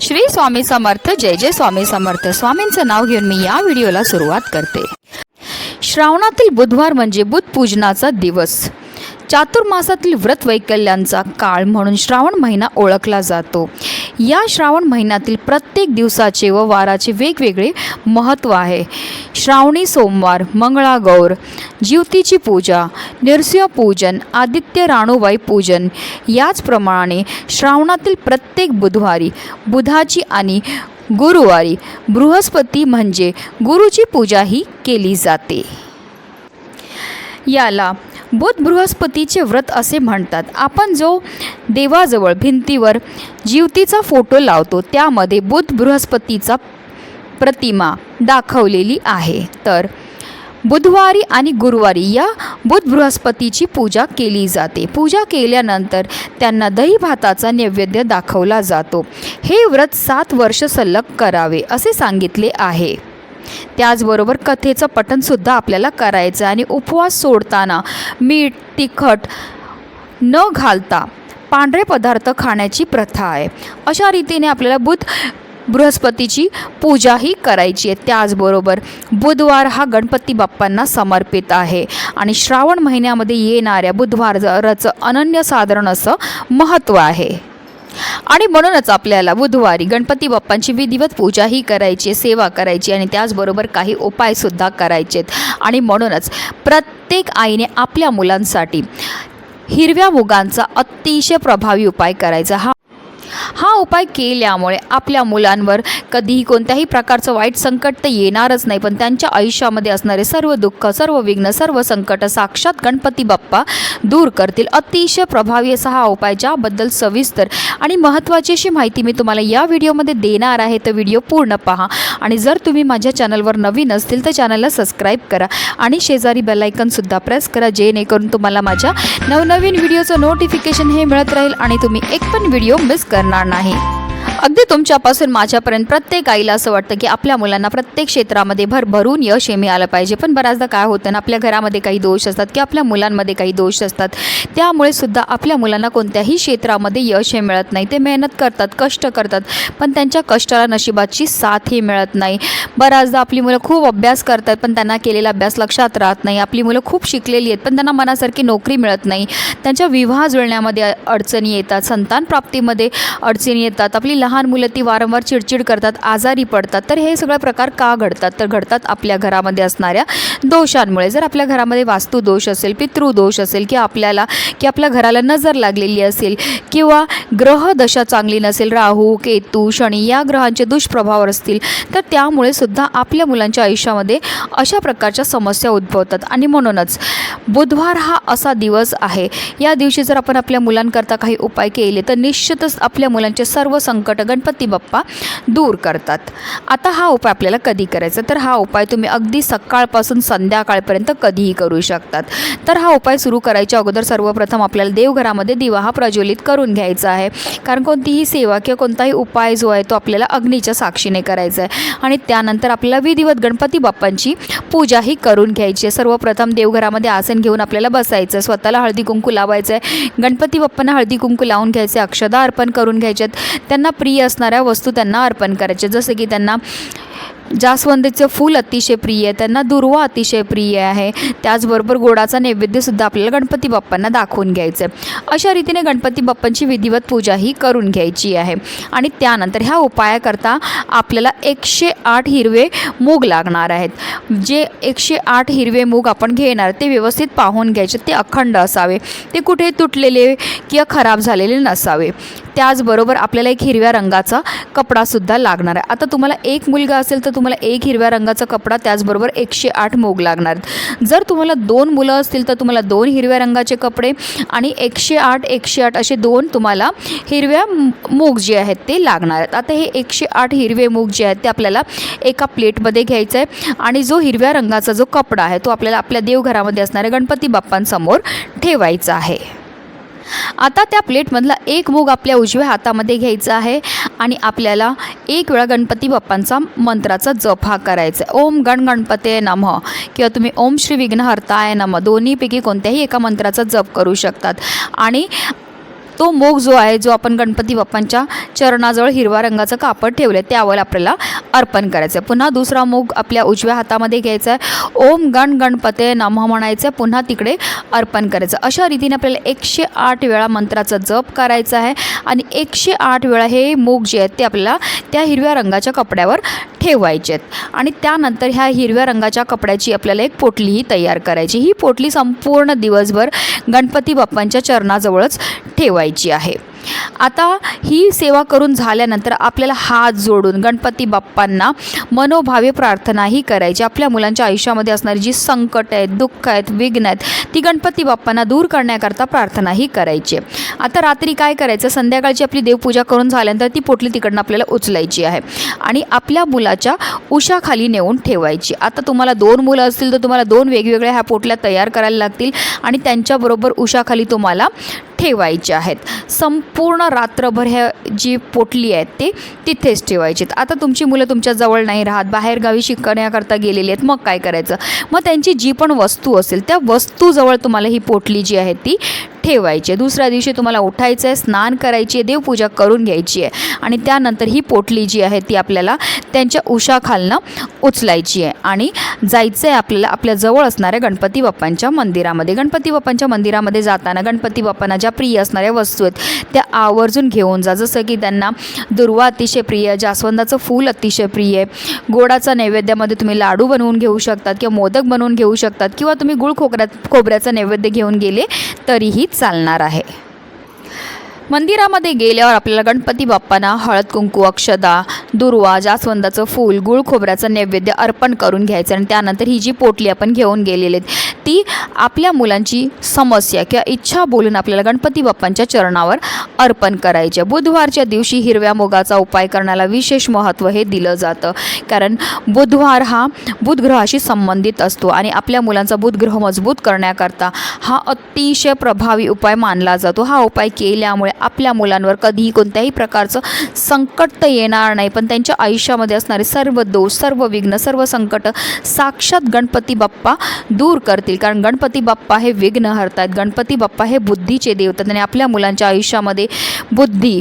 श्री स्वामी समर्थ जय जय स्वामी समर्थ. स्वामींचं नाव घेऊन मी या व्हिडिओला सुरुवात करते. श्रावणातील बुधवार म्हणजे बुधपूजनाचा दिवस. चातुर्मासातील व्रत वैकल्यांचा काळ म्हणून श्रावण महिना ओळखला जातो. या श्रावण महिन्यातील प्रत्येक दिवसाचे व वाराचे वेगवेगळे महत्त्व आहे. श्रावणी सोमवार मंगळागौर ज्योतीची पूजा नृसिंह पूजन आदित्य राणूबाई पूजन. याचप्रमाणे श्रावणातील प्रत्येक बुधवारी बुधाची आणि गुरुवारी बृहस्पती म्हणजे गुरुची पूजाही केली जाते. याला बुध बृहस्पतीचे व्रत असे म्हणतात. आपण जो देवाजवळ भिंतीवर जीवतीचा फोटो लावतो त्यामध्ये बुध बृहस्पतीचा प्रतिमा दाखवलेली आहे. तर बुधवारी आणि गुरुवारी या बुध बृहस्पतीची पूजा केली जाते. पूजा केल्यानंतर त्यांना दही भाताचा नैवेद्य दाखवला जातो. हे व्रत सात वर्ष सलग करावे असे सांगितले आहे. त्याचबरोबर कथेचं पठणसुद्धा आपल्याला करायचं आहे आणि उपवास सोडताना मीठ तिखट न घालता पांढरे पदार्थ खाण्याची प्रथा आहे. अशा रीतीने आपल्याला बुध बृहस्पतीची पूजाही करायची आहे. त्याचबरोबर बुधवार हा गणपती बाप्पांना समर्पित आहे. आणि श्रावण महिन्यामध्ये येणाऱ्या बुधवारचं अनन्यसाधारण असं महत्त्व आहे. आणि म्हणूनच आपल्याला बुधवारी गणपती बाप्पांची विधिवत पूजाही करायची सेवा करायची आणि त्याचबरोबर काही उपायसुद्धा करायचे आणि म्हणूनच प्रत्येक आईने आपल्या मुलांसाठी हिरव्या मुगांचा अतिशय प्रभावी उपाय करायचा. हा हा उपाय केल्यामुळे आपल्या मुलांवर कधीही कोणत्याही प्रकारचं वाईट संकट तर येणारच नाही पण त्यांच्या आयुष्यामध्ये असणारे सर्व दुःख सर्व विघ्न सर्व संकट साक्षात गणपती बाप्पा दूर करतील. अतिशय प्रभावी असा हा उपाय ज्याबद्दल सविस्तर आणि महत्त्वाची अशी माहिती मी तुम्हाला या व्हिडिओमध्ये देणार आहे तर व्हिडिओ पूर्ण पहा. आणि जर तुम्ही माझ्या चॅनलवर नवीन असतील तर चॅनलला सबस्क्राईब करा आणि शेजारी बेलायकनसुद्धा प्रेस करा जेणेकरून तुम्हाला माझ्या नवनवीन व्हिडिओचं नोटिफिकेशन हे मिळत राहील आणि तुम्ही एक पण व्हिडिओ मिस करा करणार नाही. अगदी तुमच्यापासून माझ्यापर्यंत प्रत्येक आईला असं वाटतं की आपल्या मुलांना प्रत्येक क्षेत्रामध्ये भरभरून यश हे मिळालं पाहिजे. पण बऱ्याचदा काय होतं ना आपल्या घरामध्ये काही दोष असतात की आपल्या मुलांमध्ये काही दोष असतात. त्यामुळे सुद्धा आपल्या मुलांना कोणत्याही क्षेत्रामध्ये यश हे मिळत नाही. ते मेहनत करतात कष्ट करतात पण त्यांच्या कष्टाला नशिबाची साथ ही मिळत नाही. बऱ्याचदा आपली मुलं खूप अभ्यास करतात पण त्यांना केलेला अभ्यास लक्षात राहत नाही. आपली मुलं खूप शिकलेली आहेत पण त्यांना मनासारखी नोकरी मिळत नाही. त्यांच्या विवाह जुळण्यामध्ये अडचणी येतात संतान प्राप्तीमध्ये अडचणी येतात. आपली लहान लहान मुलं ती वारंवार चिडचिड करतात आजारी पडतात. तर हे सगळे प्रकार का घडतात? तर घडतात आपल्या घरामध्ये असणाऱ्या दोषांमुळे. जर आपल्या घरामध्ये वास्तुदोष असेल पितृदोष असेल की आपल्याला की आपल्या घराला नजर लागलेली असेल किंवा ग्रहदशा चांगली नसेल राहू केतू शनी या ग्रहांचे दुष्प्रभाव असतील तर त्यामुळे सुद्धा आपल्या मुलांच्या आयुष्यामध्ये अशा प्रकारच्या समस्या उद्भवतात. आणि म्हणूनच बुधवार हा असा दिवस आहे. या दिवशी जर आपण आपल्या मुलांकरता काही उपाय केले तर निश्चितच आपल्या मुलांचे सर्व संकट गणपती बाप्पा दूर करतात. आता हा उपाय आपल्याला कधी करायचा? तर हा उपाय तुम्ही अगदी सकाळपासून संध्याकाळपर्यंत कधीही करू शकतात. तर हा उपाय सुरू करायच्या अगोदर सर्वप्रथम आपल्याला देवघरामध्ये दिवा हा प्रज्वलित करून घ्यायचा आहे. कारण कोणतीही सेवा किंवा कोणताही उपाय जो आहे तो आपल्याला अग्नीच्या साक्षीने करायचा आहे. आणि त्यानंतर आपल्याला विधिवत गणपती बाप्पांची पूजाही करून घ्यायची आहे. सर्वप्रथम देवघरामध्ये आसन घेऊन आपल्याला बसायचं स्वतःला हळदी कुंकू लावायचं आहे गणपती बाप्पांना हळदी कुंकू लावून घ्यायचे अक्षदा अर्पण करून घ्यायच्यात. त्यांना प्रिय असणाऱ्या वस्तू त्यांना अर्पण करायच्या जसं की त्यांना जास्वंदीचं फूल अतिशय प्रिय आहे त्यांना दुर्वा अतिशय प्रिय आहे. त्याचबरोबर गोडाचा नैवेद्यसुद्धा आपल्याला गणपती बाप्पांना दाखवून घ्यायचं आहे. अशा रीतीने गणपती बाप्पांची विधिवत पूजा ही करून घ्यायची आहे. आणि त्यानंतर ह्या उपायाकरता आपल्याला एकशे आठ हिरवे मूग लागणार आहेत. जे एकशे आठ हिरवे मूग आपण घेणार ते व्यवस्थित पाहून घ्यायचे ते अखंड असावे. ते कुठे तुटलेले किंवा खराब झालेले नसावे. त्याचबरोबर आपल्याला एक हिरव्या रंगाचा कपडासुद्धा लागणार आहे. आता तुम्हाला एक मुलगा असेल तर तुम्हाला एक हिरव्या रंगाचा कपडा त्याचबरोबर एकशे आठ मोग लागणार आहेत. जर तुम्हाला दोन मुलं असतील तर तुम्हाला दोन हिरव्या रंगाचे कपडे आणि एकशे आठ एकशे आठ असे दोन तुम्हाला हिरव्या मूग जे आहेत ते लागणार आहेत. आता हे एकशे आठ हिरवे मूग जे आहेत ते आपल्याला एका प्लेटमध्ये घ्यायचं आहे आणि जो हिरव्या रंगाचा जो कपडा आहे तो आपल्याला आपल्या देवघरामध्ये असणाऱ्या गणपती बाप्पांसमोर ठेवायचा आहे. आता त्या प्लेटमधला एक मोग आपल्या उजव्या हातामध्ये घ्यायचा आहे आणि आपल्याला एक वेळा गणपती बाप्पांचा मंत्राचा जप हा करायचा आहे. ओम गण गणपते नम. किंवा तुम्ही ओम श्री विघ्नहर्ताय नम. दोन्हीपैकी कोणत्याही एका मंत्राचा जप करू शकतात. आणि तो मोग जो आहे जो आपण गणपती बाप्पांच्या चरणाजवळ हिरवा रंगाचं कापड ठेवलं आहे त्यावर आपल्याला अर्पण करायचं आहे पुन्हा दुसरा मूग आपल्या उजव्या हातामध्ये घ्यायचा आहे ओम गण गणपते नमः म्हणायचं आहे पुन्हा तिकडे अर्पण करायचं अशा रीतीने आपल्याला एकशे आठ वेळा मंत्राचा जप करायचा आहे. आणि एकशे आठ वेळा हे मूग जे आहेत ते आपल्याला त्या हिरव्या रंगाच्या कपड्यावर ठेवायचे आहेत. आणि त्यानंतर ह्या हिरव्या रंगाच्या कपड्याची आपल्याला एक पोटलीही तयार करायची. ही पोटली संपूर्ण दिवसभर गणपती बाप्पांच्या चरणाजवळच ठेवायची आहे. आता ही सेवा करून झाल्यानंतर आपल्याला हात जोडून गणपती बाप्पांना मनोभावे प्रार्थनाही करायची. आपल्या मुलांच्या आयुष्यामध्ये असणारी जी संकट आहेत दुःख आहेत विघ्न आहेत ती गणपती बाप्पांना दूर करण्याकरता प्रार्थनाही करायची. आता रात्री काय करायचं? संध्याकाळची आपली देवपूजा करून झाल्यानंतर ती पोटली तिकडनं आपल्याला उचलायची आहे. आणि आपल्या मुलाच्या उशाखाली नेऊन ठेवायची. आता तुम्हाला दोन मुलं असतील तर तुम्हाला दोन वेगवेगळ्या ह्या पोटल्या तयार करायला लागतील आणि त्यांच्याबरोबर उशाखाली तुम्हाला ठेवायचे आहेत. संपूर्ण रात्रभर ह्या जी पोटली आहेत ते तिथेच ठेवायची आहेत. आता तुमची मुलं तुमच्याजवळ नाही राहत बाहेरगावी शिकण्याकरता गेलेली आहेत मग काय करायचं? मग त्यांची जी पण वस्तू असेल त्या वस्तूजवळ तुम्हाला ही पोटली जी आहे ती ठेवायचे दुसऱ्या दिवशी तुम्हाला उठायचं आहे स्नान करायची आहे देवपूजा करून घ्यायची आहे. आणि त्यानंतर ही पोटली जी आहे ती आपल्याला त्यांच्या उशाखालनं उचलायची आहे. आणि जायचं आहे आपल्याला आपल्या जवळ असणाऱ्या गणपती बाप्पांच्या मंदिरामध्ये. गणपती बाप्पांच्या मंदिरामध्ये जाताना गणपती बाप्पांना ज्या प्रिय असणाऱ्या वस्तू आहेत त्या आवर्जून घेऊन जा. जसं की त्यांना दुर्वा अतिशय प्रिय जास्वंदाचं फूल अतिशय प्रिय आहे. गोडाचा नैवेद्यामध्ये तुम्ही लाडू बनवून घेऊ शकतात किंवा मोदक बनवून घेऊ शकतात किंवा तुम्ही गुळ खोकऱ्यात खोबऱ्याचं नैवेद्य घेऊन गेले तरीही चालणार आहे. मंदिरामध्ये गेल्यावर आपल्याला गणपती बाप्पांना हळद कुंकू अक्षदा दुर्वा जास्वंदाचं फूल गुळ खोबऱ्याचं नैवेद्य अर्पण करून घ्यायचं आणि त्यानंतर ही जी पोटली आपण घेऊन गेलेली आहेत ती आपल्या मुलांची समस्या किंवा इच्छा बोलून आपल्याला गणपती बाप्पांच्या चरणावर अर्पण करायचे. बुधवारच्या दिवशी हिरव्या मुगाचा उपाय करण्याला विशेष महत्त्व हे दिलं जातं. कारण बुधवार हा बुधग्रहाशी संबंधित असतो आणि आपल्या मुलांचा बुधग्रह मजबूत करण्याकरता हा अतिशय प्रभावी उपाय मानला जातो. हा उपाय केल्यामुळे आपल्या मुलांवर कधीही कोणत्याही प्रकारचं संकट तर येणार नाही पण त्यांच्या आयुष्यामध्ये असणारे सर्व दोष सर्व विघ्न सर्व संकट साक्षात गणपती बाप्पा दूर करतील. कारण गणपती बाप्पा हे विघ्न हरतात गणपती बाप्पा हे बुद्धीचे देवतात आणि आपल्या मुलांच्या आयुष्यामध्ये बुद्धी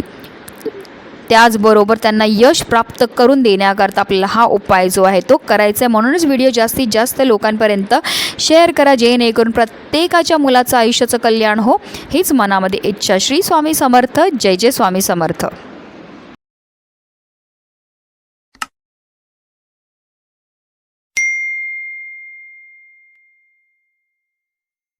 त्याचबरोबर त्यांना यश प्राप्त करून देण्याकरता आपल्याला हा उपाय जो आहे तो करायचा आहे. म्हणूनच व्हिडिओ जास्तीत जास्त लोकांपर्यंत शेअर करा जेणेकरून प्रत्येकाच्या मुलाचं आयुष्याचं कल्याण हो. हीच मनामध्ये इच्छा. श्री स्वामी समर्थ. जय जय स्वामी समर्थ.